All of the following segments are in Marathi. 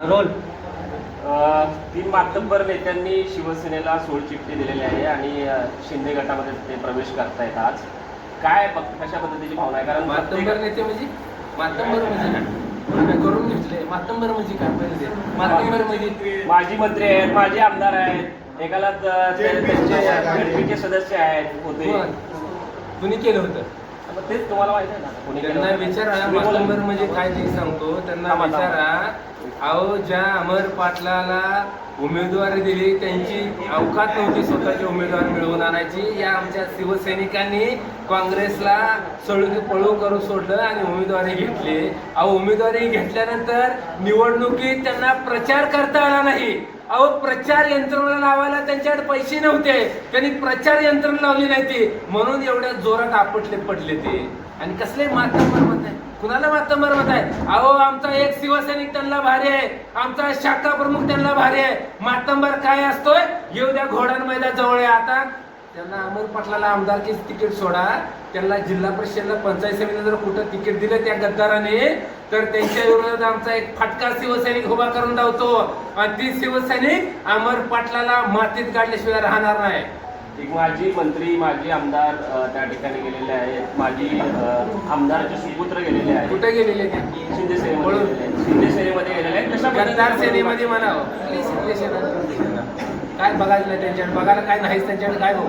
रोल अ, तीन मातब्बर नेत्यांनी शिवसेनेला सोडचिठ्ठी दिलेली आहे आणि शिंदे गटामध्ये ते प्रवेश करतायत आज. काय कशा पद्धतीची भावना आहे? कारण मातंबर नेते म्हणजे? मातंबर म्हणजे करून घेतले मातंबर म्हणजे काय? पहिले? मातंबर म्हणजे माजी मंत्री आहेत माजी आमदार आहेत. एकाला त्यांचे सदस्य आहेत. होते कुणी केलं होतं? मग तेच तुम्हाला माहिती आहे ना. कोणी त्यांना? विचारा तुम्ही बोला. मातंबर म्हणजे काय ते सांगतो. त्यांना थांबा, थांबा. विचारा. अहो ज्या अमर पाटलाला उमेदवारी दिली त्यांची अवकात नव्हती स्वतःची उमेदवार मिळवून आणायची. या आमच्या शिवसैनिकांनी काँग्रेसला सोडून पळू करून सोडलं आणि उमेदवारी घेतली. अहो उमेदवारी घेतल्यानंतर निवडणुकीत त्यांना प्रचार करता आला नाही. अहो प्रचार यंत्रणा लावायला त्यांच्याकडे पैसे नव्हते. त्यांनी प्रचार यंत्रणा लावली नाही ती. म्हणून एवढ्या जोरात आपटले पडले ते. आणि कसले मातंबर मत आहे कुणाला मातंबर मत आहे अहो आमचा एक शिवसैनिक त्यांना भारी आहे. आमचा शाखा प्रमुख त्यांना भारी आहे. मातंबर काय असतोय? येऊ द्या घोडान जवळ आहे. आता त्यांना अमर पाटलाला आमदारकीच तिकीट सोडा. त्यांना जिल्हा परिषदला पंचायत समितीला जर कुठं तिकीट दिलं त्या गद्दाराने तर त्यांच्या विरोधात आमचा एक फटका शिवसैनिक उभा करून धावतो. आणि ती शिवसैनिक अमर पाटलाला मातीत गाडल्याशिवाय राहणार नाही. एक माजी मंत्री माजी आमदार त्या ठिकाणी गेलेले आहेत. माजी आमदाराचे सुपुत्र गेलेले आहेत. कुठे गेलेले ते? शिंदे सेनेमध्ये. गेलेले आहेत. शिंदे सेनेमध्ये गेलेले आहेत. कशा गद्दार सेनेमध्ये म्हणावं काय बघायचं नाही त्यांच्याकडे? बघायला काय नाहीच त्यांच्याकडे काय बघू?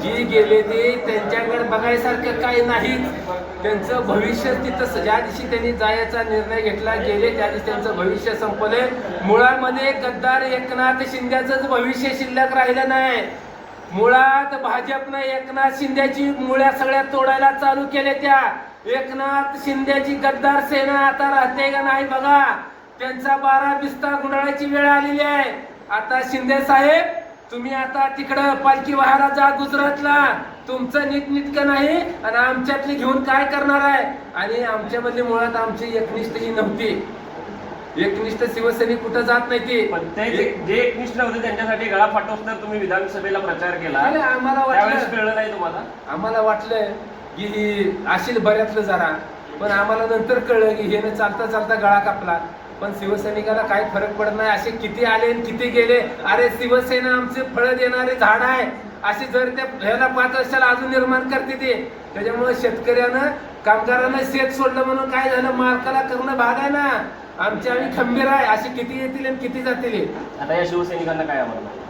जी गेले ते त्यांच्याकडे बघायसारखं काही नाही. त्यांचं भविष्य तिथं ज्या दिवशी त्यांनी जायचा निर्णय घेतला गेले त्या दिवशी त्यांचं भविष्य संपले. मुळामध्ये गद्दार एकनाथ शिंद्याचंच भविष्य शिल्लक राहिलं नाही. मुळात भाजपनं एकनाथ शिंद्याची मुळ्या सगळ्या तोडायला चालू केले त्या. एकनाथ शिंद्याची गद्दार सेना आता राहते का नाही बघा. त्यांचा बारा बिस्ता गुंडाळाची वेळ आलेली आहे. आता शिंदे साहेब तुम्ही आता तिकडं पालखी वाहायला जा गुजरातला. तुमचं नीटनीटकं नाही आणि आमच्यातली घेऊन काय करणार आहे? आणि आमच्यामधली मुळात आमची एकनिष्ठ ही नव्हती. एकनिष्ठ शिवसैनिक कुठं जात नाही ती. पण ते जे जे एकनिष्ठ होते त्यांच्यासाठी गळा फाटवस तर तुम्ही विधानसभेला प्रचार केला. आणि आम्हाला त्यावेळेस वाटलं कळलं नाही तुम्हाला? आम्हाला वाटलं की ही असेल बऱ्यातलं जरा. पण आम्हाला नंतर कळलं की हेनं चालता चालता गळा कापला. पण शिवसैनिकाला काही फरक पडत नाही. असे किती आले आणि किती गेले? अरे शिवसेना आमचे फळ देणारे झाड आहे. असे जर त्या ह्याला पाच वर्षाला अजून निर्माण करते ते. त्याच्यामुळे शेतकऱ्यानं कामगारांना शेत सोडलं म्हणून काय झालं? मालकाला करणं भाग आहे ना. आमचे आम्ही खंबीर आहे. असे किती येतील आणि किती जातील आता या शिवसैनिकांना काय आवडलं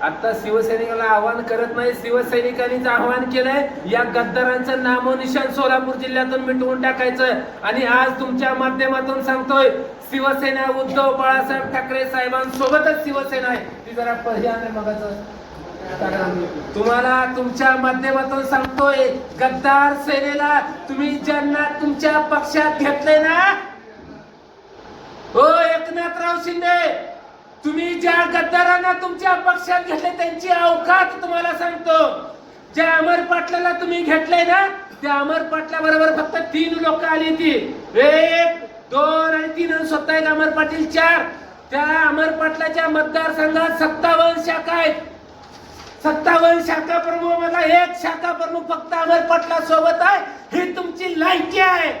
आता शिवसैनिकाला आव्हान करत नाही. शिवसैनिकांनीच आव्हान केलंय. या गद्दारांचं नामोनिशान सोलापूर जिल्ह्यातून मिटवून टाकायचं आणि आज तुमच्या माध्यमातून सांगतोय शिवसेना उद्धव बाळासाहेब ठाकरे साहेबांसोबतच शिवसेना आहे. ती जरा पर्याय मगाच. तुम्हाला तुमच्या माध्यमातून सांगतोय गद्दार सेनेला तुम्ही ज्यांना तुमच्या पक्षात घेतले ना? हो एकनाथराव शिंदे! तुम्ही ज्या गद्दारांना तुमच्या पक्षात घेतले त्यांची अवकात तुम्हाला सांगतो. ज्या अमर पाटलाला तुम्ही घेतलंय ना त्या अमर पाटला बरोबर फक्त तीन लोक आली ती. एक दोन आणि तीन स्वतः एक अमर पाटील चार. त्या अमर पाटलाच्या मतदारसंघात सत्तावन्न शाखा आहेत. सत्तावन्न शाखा प्रमुख मला एक शाखा प्रमुख फक्त अमर पाटला सोबत आहे. ही तुमची लायकी आहे.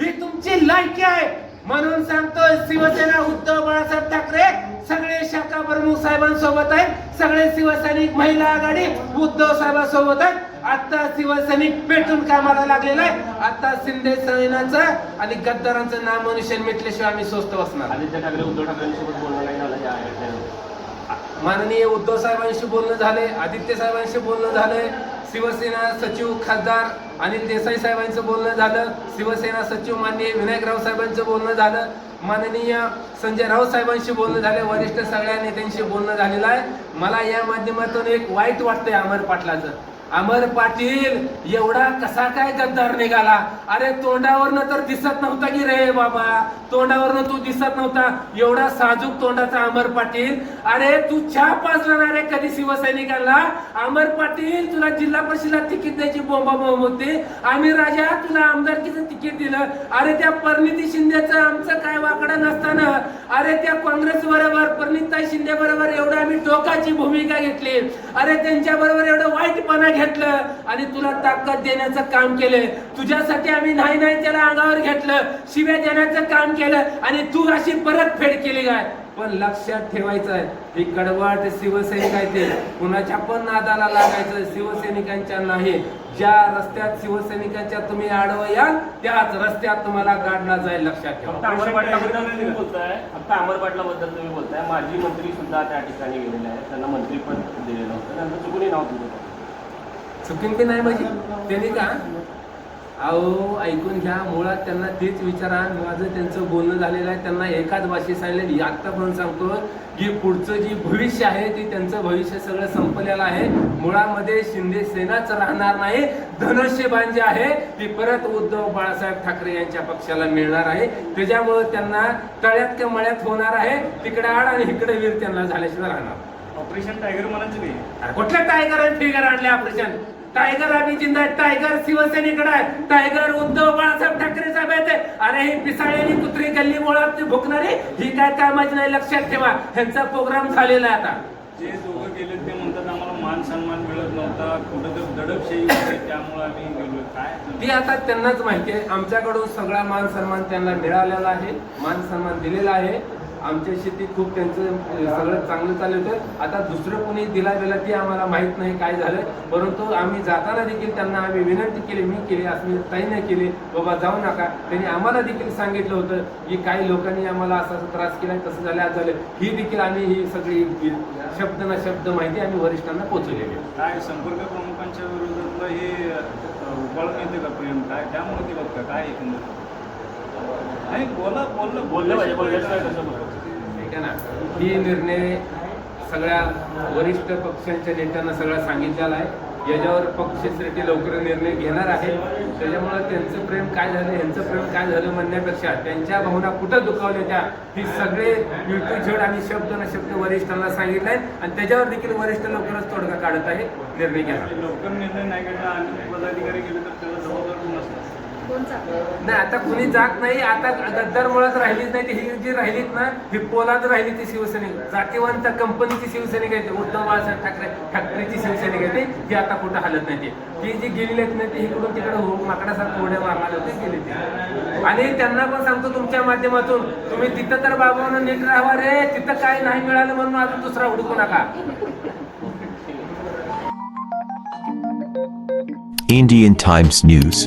ही तुमची लायकी आहे. म्हणून सांगतो शिवसेना उद्धव बाळासाहेब ठाकरे सगळे शाखा प्रमुख साहेबांसोबत आहेत. सगळे शिवसैनिक महिला आघाडी उद्धव साहेबांसोबत आहेत. आता शिवसैनिक पेटून कामाला लागलेला आहे. आता शिंदे सेनाचं आणि गद्दारांचं नामोनिशन मिटल्याशिवाय आम्ही स्वस्त बसणार. आदित्य ठाकरे उद्धव ठाकरेंसोबत बोलणं माननीय उद्धव साहेबांशी बोलणं झाले आदित्य साहेबांशी बोलणं झालंय शिवसेना सचिव खासदार अनिल देसाई साहेबांचं बोलणं झालं शिवसेना सचिव माननीय विनायकराव साहेबांचं बोलणं झालं माननीय संजय राऊत साहेबांशी बोलणं झाले वरिष्ठ सगळ्या नेत्यांशी बोलणं झालेलं आहे. मला या माध्यमातून एक वाईट वाटतंय अमर पाटलाचं. अमर पाटील एवढा कसा काय गद्दार निघाला? अरे तोंडावरनं तर दिसत नव्हता की रे बाबा. तोंडावरनं तू दिसत नव्हता. एवढा साजूक तोंडाचा अमर पाटील. अरे तू चहा पाजणार रे कधी शिवसैनिकांना? अमर पाटील तुला जिल्हा परिषदला तिकीट द्यायची बोंबा बोंब होती. आम्ही राजा तुला आमदारकीचं तिकीट दिलं. अरे त्या परिणिती शिंदेचं आमचं काय वाकडं नसताना. अरे त्या काँग्रेस बरोबर परिणिताई शिंदे बरोबर एवढं आम्ही टोकाची भूमिका घेतली. अरे त्यांच्या बरोबर एवढं वाईटपणा घेतलं आणि तुला ताकद देण्याचं काम केलं. तुझ्यासाठी आम्ही नाही नाही त्याला अंगावर घेतलं. शिव्या देण्याचं काम केलं आणि तू अशी परतफेड केली काय? पण लक्षात ठेवायचं आहे ही कडवाट शिवसैनिक आहे ते. कुणाच्या पण नादाला लागायचं शिवसैनिकांच्या नाही. ज्या रस्त्यात शिवसैनिकांच्या तुम्ही आडवं याल त्याच रस्त्यात तुम्हाला गाडला जाईल लक्षात ठेवा. अमर पाटलाबद्दल तुम्ही बोलताय. फक्त अमर पाटलाबद्दल तुम्ही बोलताय. माजी मंत्री सुद्धा त्या ठिकाणी गेलेले आहेत. त्यांना मंत्रीपद दिलेलं होतं. त्यांचं चुकूनही नाव तुमचं चुकीन बी नाही माझी? त्यांनी का? अहो ऐकून घ्या. मुळात त्यांना तेच विचारा. माझं त्यांचं बोलणं झालेलं आहे. त्यांना एकाच भाषेत सांगितलं आता पण सांगतो. की पुढचं जी भविष्य आहे ती त्यांचं भविष्य सगळं संपलेलं आहे. मुळामध्ये शिंदे सेनाच राहणार नाही. धनुष्यबाण जे आहे. ती परत उद्धव बाळासाहेब ठाकरे यांच्या पक्षाला मिळणार आहे. त्याच्यामुळे त्यांना तळ्यात का मळ्यात होणार आहे? तिकडे आड आणि इकडे वीर त्यांना झाल्याशिवाय राहणार. ऑपरेशन टायगर म्हणायचं कुठल्या टायगर आणि फिगर आणले ऑपरेशन टायगर आम्ही जिंदा आहे टायगर शिवसेनेकडे आहे टायगर उद्धव बाळासाहेब ठाकरे साहेब आहेत. अरे ही पिसाळलेली कुत्री गल्ली मुळात भुकणारी ही काय कामाची नाही लक्षात ठेवा. ह्यांचा प्रोग्राम झालेला आहे आता. जे दोघं गेले ते म्हणतात आम्हाला मान सन्मान मिळत नव्हता. कुठं तर दडपशाही त्यामुळे आम्ही गेलो काय? ती आता त्यांनाच माहिती आहे. आमच्याकडून सगळा मान सन्मान त्यांना मिळालेला आहे. मान सन्मान दिलेला आहे. आमच्या शेती खूप त्यांचं सगळं चांगलं चालू होतं. आता दुसरं कोणी दिला गेला ते आम्हाला माहीत नाही काय झालं. परंतु आम्ही जाताना देखील त्यांना आम्ही विनंती केली मी केली असं मी ताईने केली बाबा जाऊ नका. त्यांनी आम्हाला देखील सांगितलं होतं की काही लोकांनी आम्हाला असा असा त्रास केला तसं झालं आज झालं. ही देखील आम्ही ही सगळी शब्द ना शब्द माहिती आम्ही वरिष्ठांना पोहोचवलेली आहे. काय संपर्क प्रमुखांच्या विरोधातलं हे अं, येते का प्रेम? काय त्यामुळे ते बघता काय एकंदर नाही बोला बोललं. बोललं पाहिजे बोलल्याशिवाय कसं बोलतो ठीक आहे ना. ही निर्णय सगळ्या वरिष्ठ पक्षांच्या नेत्यांना सगळं सांगितलेला आहे. याच्यावर पक्षश्रेष्ठी लवकर निर्णय घेणार आहे त्याच्यामुळे त्यांचं प्रेम काय झालं यांचं प्रेम काय झालं म्हणण्यापेक्षा त्यांच्या भावना कुठं दुखावल्या त्या ही सगळे युट्यूब झेड आणि शब्द न शब्द वरिष्ठांना सांगितलं आहे आणि त्याच्यावर देखील वरिष्ठ लवकरच तोडगा काढत आहे निर्णय घेणार. लवकर निर्णय नाही घेतला आणि पदाधिकारी गेले तर त्याला नाही आता कुणी जात नाही आता गद्दार मुळात राहिलीच नाही ती ही जी राहिलीत ना ही पोलाद राहिली ती शिवसैनिक. जातीवंत कंपनीची शिवसैनिक आहे ती उद्धव बाळासाहेब ठाकरे ठाकरेची शिवसैनिक आहे ती आता कुठं हालत नाही ती. ती जी गेलेली आहेत ना ती इकडून तिकडे हो माकडासारखं उड्या मारणार होते गेली ती. आणि त्यांना पण सांगतो तुमच्या माध्यमातून तुम्ही तिथं तर बाबांना नीट राहावा रे तिथं काय नाही मिळालं म्हणून अजून दुसरा हुडकू नका. Indian Times News.